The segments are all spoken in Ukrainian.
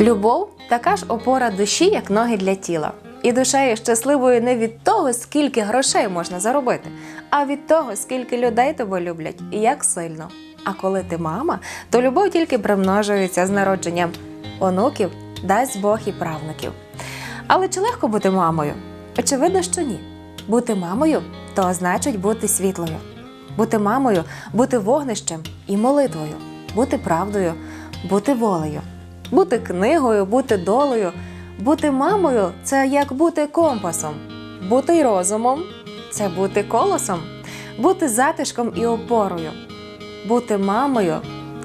Любов така ж опора душі, як ноги для тіла. І душа є щасливою не від того, скільки грошей можна заробити, а від того, скільки людей тебе люблять і як сильно. А коли ти мама, то любов тільки примножується з народженням онуків, дасть Бог і правнуків. Але чи легко бути мамою? Очевидно, що ні. Бути мамою то значить бути світлою. Бути мамою, бути вогнищем і молитвою, бути правдою, бути волею, бути книгою, бути долею. Бути мамою це як бути компасом, бути розумом це бути колосом, бути затишком і опорою. Бути мамою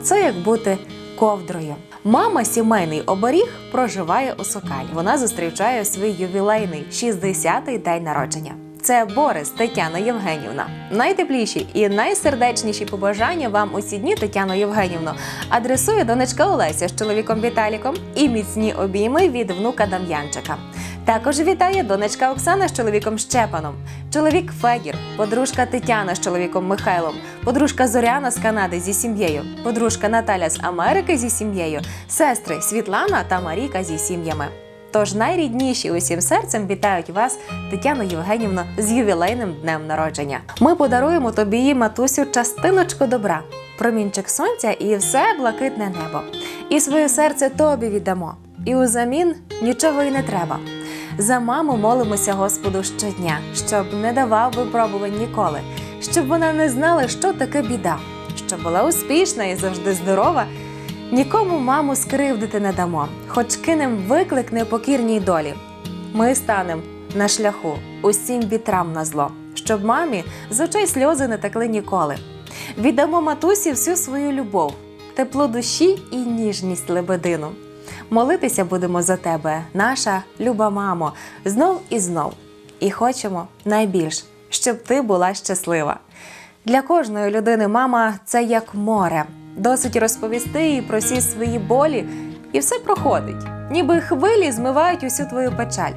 це як бути ковдрою. Мама сімейний оберіг проживає у Сокалі. Вона зустрічає свій ювілейний 60-й день народження. Це Борис Тетяна Євгенівна. Найтепліші і найсердечніші побажання вам у ці дні, Тетяно Євгенівно, адресує донечка Олеся з чоловіком Віталіком і міцні обійми від внука Дам'янчика. Також вітає донечка Оксана з чоловіком Щепаном, чоловік Федір, подружка Тетяна з чоловіком Михайлом, подружка Зоряна з Канади зі сім'єю, подружка Наталя з Америки зі сім'єю, сестри Світлана та Маріка зі сім'ями. Тож найрідніші усім серцем вітають вас, Тетяно Євгенівно, з ювілейним днем народження. Ми подаруємо тобі, матусю, частиночку добра, промінчик сонця і все блакитне небо. І своє серце тобі віддамо. І узамін нічого й не треба. За маму молимося Господу щодня, щоб не давав випробувань ніколи, щоб вона не знала, що таке біда, щоб була успішна і завжди здорова. Нікому маму скривдити не дамо, хоч кинем виклик непокірній долі. Ми станем на шляху усім вітрам на зло, щоб мамі з очей сльози не текли ніколи. Віддамо матусі всю свою любов, тепло душі і ніжність лебедину. Молитися будемо за тебе, наша люба мамо, знов і знов. І хочемо найбільш, щоб ти була щаслива. Для кожної людини мама це як море. Досить розповісти їй про всі свої болі, і все проходить, ніби хвилі змивають усю твою печаль.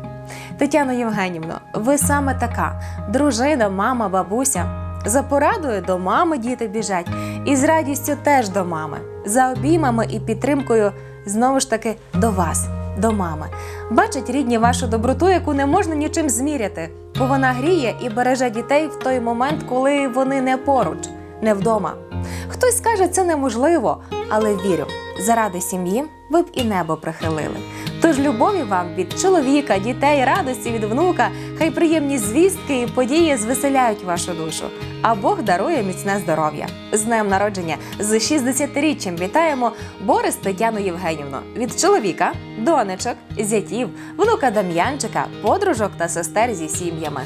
Тетяно Євгенівно, ви саме така дружина, мама, бабуся. За порадою до мами діти біжать, і з радістю теж до мами, за обіймами і підтримкою знову ж таки до вас, до мами. Бачать рідні вашу доброту, яку не можна нічим зміряти, бо вона гріє і береже дітей в той момент, коли вони не поруч, не вдома. Хтось скаже, це неможливо, але вірю, заради сім'ї ви б і небо прихилили. Тож любові вам від чоловіка, дітей, радості від внука, хай приємні звістки і події звеселяють вашу душу. А Бог дарує міцне здоров'я. З днем народження з 60-річчям вітаємо Борис Тетяну Євгенівну від чоловіка, донечок, зятів, внука Дам'янчика, подружок та сестер зі сім'ями.